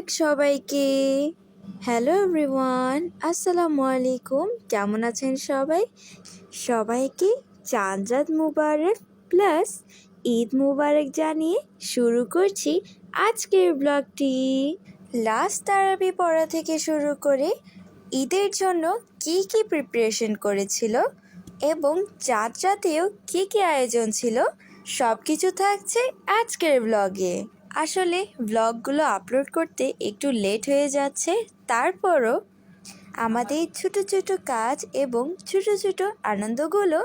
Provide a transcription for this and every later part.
মুবারক সবাইকে। Hello everyone আসসালামু আলাইকুম। কেমন আছেন সবাই? সবাইকে চাঁদরাত মুবারক প্লাস ঈদ মুবারক জানিয়ে শুরু করছি আজকের ব্লগটি লাস্ট তারাবি পড়া থেকে শুরু করে ঈদের জন্য কি কি প্রিপারেশন করেছিল এবং চাঁদ রাতেও কী কী আয়োজন ছিল সব কিছু থাকছে আজকের ব্লগে আসলে ব্লগগুলো আপলোড করতে একটু লেট হয়ে যাচ্ছে, তারপরও আমাদের ছোট ছোট কাজ এবং ছোট ছোট আনন্দগুলো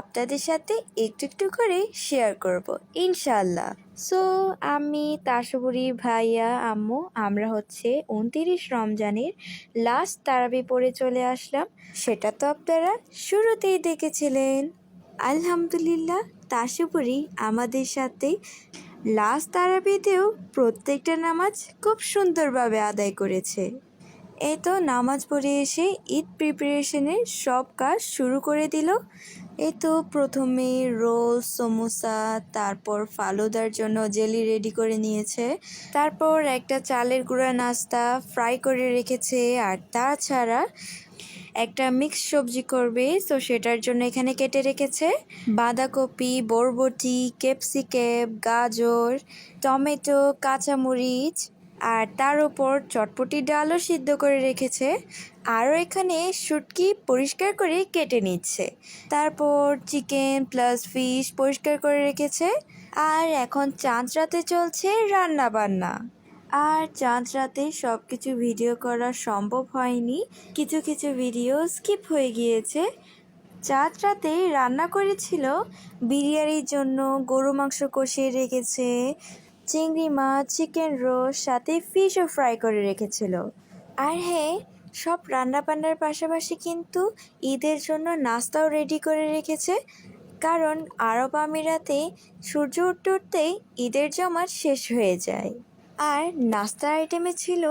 আপনাদের সাথে একটু একটু করে শেয়ার করব ইনশাল্লাহ সো আমি তাসবুরি ভাইয়া, আম্মু, আমরা হচ্ছে উনতিরিশ রমজানের লাস্ট তারাবি পড়ে চলে আসলাম। সেটা তো আপনারা শুরুতেই দেখেছিলেন। আলহামদুলিল্লাহ, তাসবুরি আমাদের সাথে লাস্ট তারাবিতেও প্রত্যেকটা নামাজ খুব সুন্দরভাবে আদায় করেছে। এই তো নামাজ পড়ে এসে ঈদ প্রিপারেশনের সব কাজ শুরু করে দিল। এই তো প্রথমে রোল, সমোসা, তারপর ফালুদার জন্য জেলি রেডি করে নিয়েছে। তারপর একটা চালের গুঁড়া নাস্তা ফ্রাই করে রেখেছে। আর তাছাড়া একটা মিক্স সবজি করবে, তো সেটার জন্য এখানে কেটে রেখেছে বাঁধাকপি, বরবটি ক্যাপসিকেপ গাজর, টমেটো, কাঁচামরিচ আর তার উপর চটপটি ডালও সিদ্ধ করে রেখেছে। আরও এখানে শুটকি পরিষ্কার করে কেটে নিচ্ছে। তারপর চিকেন প্লাস ফিশ পরিষ্কার করে রেখেছে। আর এখন চাঁদ রাতে চলছে রান্না বান্না আর চাঁদ রাতে সব কিছু ভিডিও করা সম্ভব হয়নি। কিছু কিছু ভিডিও স্কিপ হয়ে গিয়েছে। চাঁদ রাতে রান্না করেছিল বিরিয়ানির জন্য গরু মাংস কষিয়ে রেখেছে, চিংড়ি মাছ, চিকেন রোস্ট, সাথে ফিশও ফ্রাই করে রেখেছিল। আর হ্যাঁ সব রান্নাবান্নার পাশাপাশি কিন্তু ঈদের জন্য নাস্তাও রেডি করে রেখেছে। কারণ আরব আমিরাতে সূর্য উঠতে উঠতেই ঈদের জমাট শেষ হয়ে যায়। আর নাস্তার আইটেমে ছিল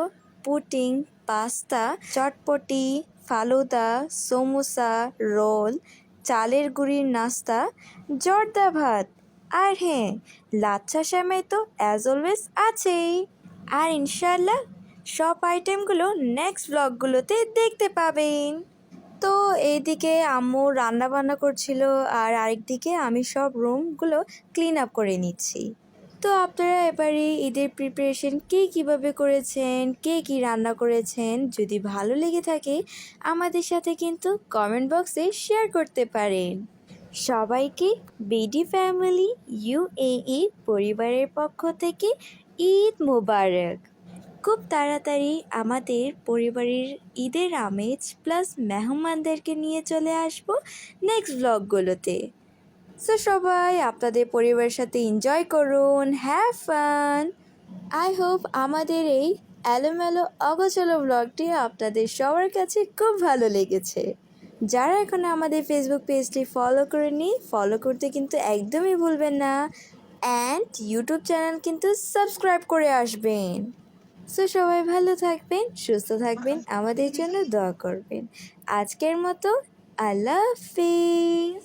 pudding pasta chotpoti, falooda, samosa, roll, চালের গুঁড়ির নাস্তা, জর্দা ভাত। আর হ্যাঁ লাচ্ছা শ্যামাই তো অ্যাজ অলওয়েজ আছেই। আর ইনশাল্লাহ সব আইটেমগুলো নেক্সট ব্লগগুলোতে দেখতে পাবেন। তো এইদিকে আম্মু রান্না বান্না করছিল আর আরেকদিকে আমি সব রুমগুলো ক্লিন আপ করে নিচ্ছি। তো আপনারা এবারে ঈদের প্রিপারেশন কে কীভাবে করেছেন? কে কী রান্না করেছেন? যদি ভালো লেগে থাকে, আমাদের সাথে কিন্তু কমেন্ট বক্সে শেয়ার করতে পারেন। সবাইকে বিডি ফ্যামিলি ইউএই পরিবারের পক্ষ থেকে ঈদ মোবারক। খুব তাড়াতাড়ি আমাদের পরিবারের ঈদের আমেজ প্লাস মেহমানদেরকে নিয়ে চলে আসব নেক্সট ব্লগগুলোতে সো সবাই আপনাদের পরিবারের সাথে এনজয় করুন হ্যাভ ফান আই হোপ আমাদের এই এলোমেলো অগোচলো ব্লগটি আপনাদের সবার কাছে খুব ভালো লেগেছে। যারা এখন আমাদের ফেসবুক পেজটি ফলো করেনি ফলো করতে কিন্তু একদমই ভুলবেন না অ্যান্ড ইউটিউব চ্যানেল কিন্তু সাবস্ক্রাইব করে আসবেন। সো সবাই ভালো থাকবেন, সুস্থ থাকবেন, আমাদের জন্য দোয়া করবেন। আজকের মতো, আল্লাহ হাফিজ।